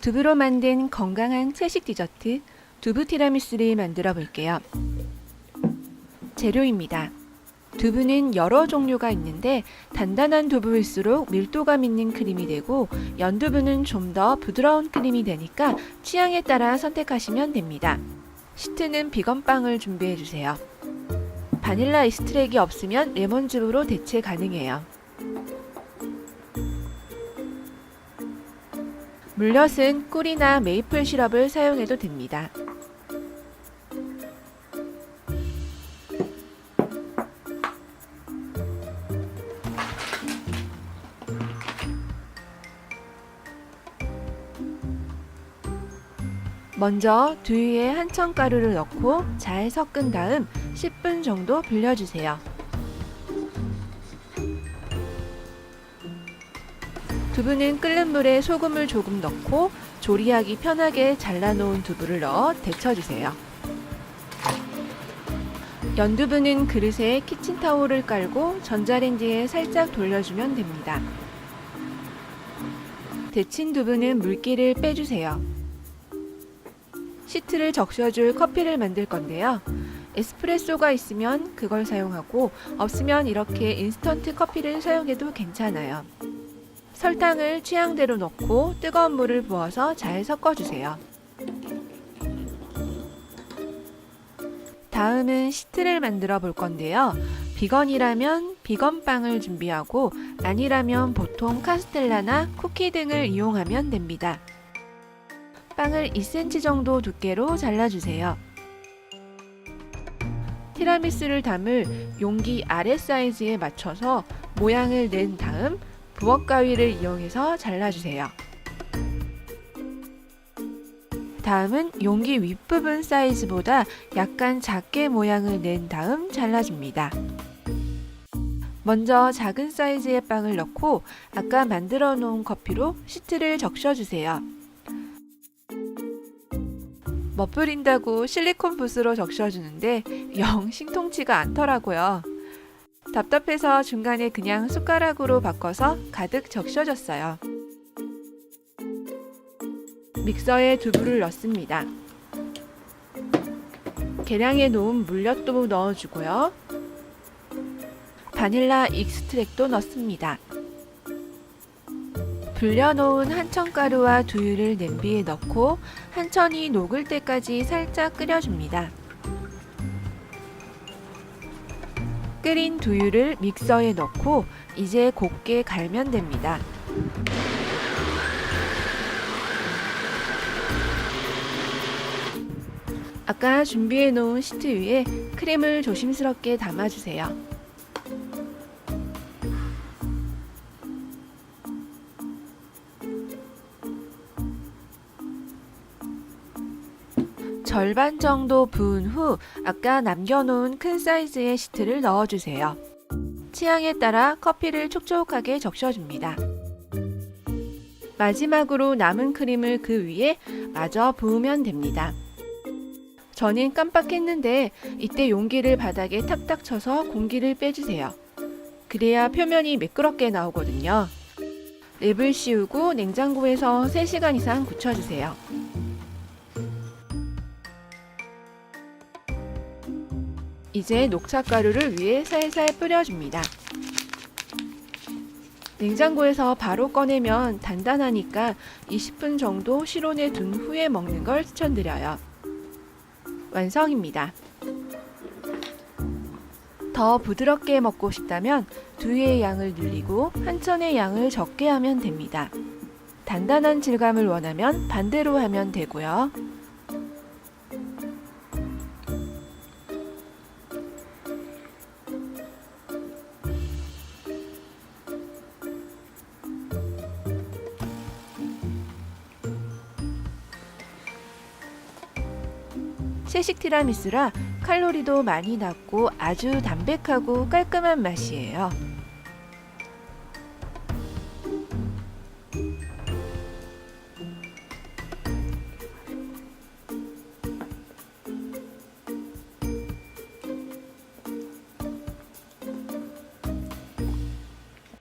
두부로 만든 건강한 채식 디저트 두부 티라미수를 만들어 볼게요. 재료입니다. 두부는 여러 종류가 있는데 단단한 두부일수록 밀도감 있는 크림이 되고 연두부는 좀 더 부드러운 크림이 되니까 취향에 따라 선택하시면 됩니다. 시트는 비건빵을 준비해 주세요. 바닐라 이스트랙이 없으면 레몬즙으로 대체 가능해요. 물엿은 꿀이나 메이플 시럽을 사용해도 됩니다. 먼저 두유에 한천 가루를 넣고 잘 섞은 다음 10분 정도 불려주세요. 두부는 끓는 물에 소금을 조금 넣고 조리하기 편하게 잘라놓은 두부를 넣어 데쳐주세요. 연두부는 그릇에 키친타올을 깔고 전자레인지에 살짝 돌려주면 됩니다. 데친 두부는 물기를 빼주세요. 시트를 적셔줄 커피를 만들 건데요. 에스프레소가 있으면 그걸 사용하고 없으면 이렇게 인스턴트 커피를 사용해도 괜찮아요. 설탕을 취향대로 넣고 뜨거운 물을 부어서 잘 섞어주세요. 다음은 시트를 만들어 볼 건데요. 비건이라면 비건빵을 준비하고 아니라면 보통 카스텔라나 쿠키 등을 이용하면 됩니다. 빵을 2cm 정도 두께로 잘라주세요. 티라미수를 담을 용기 아래 사이즈에 맞춰서 모양을 낸 다음 부엌 가위를 이용해서 잘라주세요. 다음은 용기 윗부분 사이즈보다 약간 작게 모양을 낸 다음 잘라줍니다. 먼저 작은 사이즈의 빵을 넣고 아까 만들어 놓은 커피로 시트를 적셔주세요. 멋부린다고 실리콘 붓으로 적셔주는데 영 신통치가 않더라고요. 답답해서 중간에 그냥 숟가락으로 바꿔서 가득 적셔줬어요. 믹서에 두부를 넣습니다. 계량해 놓은 물엿도 넣어주고요. 바닐라 익스트랙도 넣습니다. 불려놓은 한천가루와 두유를 냄비에 넣고 한천이 녹을 때까지 살짝 끓여줍니다. 끓인 두유를 믹서에 넣고 이제 곱게 갈면 됩니다. 아까 준비해 놓은 시트 위에 크림을 조심스럽게 담아주세요. 절반 정도 부은 후 아까 남겨놓은 큰 사이즈의 시트를 넣어주세요. 취향에 따라 커피를 촉촉하게 적셔줍니다. 마지막으로 남은 크림을 그 위에 마저 부으면 됩니다. 저는 깜빡했는데 이때 용기를 바닥에 탁탁 쳐서 공기를 빼주세요. 그래야 표면이 매끄럽게 나오거든요. 랩을 씌우고 냉장고에서 3시간 이상 굳혀주세요. 이제 녹차 가루를 위에 살살 뿌려줍니다. 냉장고에서 바로 꺼내면 단단하니까 20분 정도 실온에 둔 후에 먹는 걸 추천드려요. 완성입니다. 더 부드럽게 먹고 싶다면 두유의 양을 늘리고 한 천의 양을 적게 하면 됩니다. 단단한 질감을 원하면 반대로 하면 되고요. 채식 티라미수라 칼로리도 많이 낮고 아주 담백하고 깔끔한 맛이에요.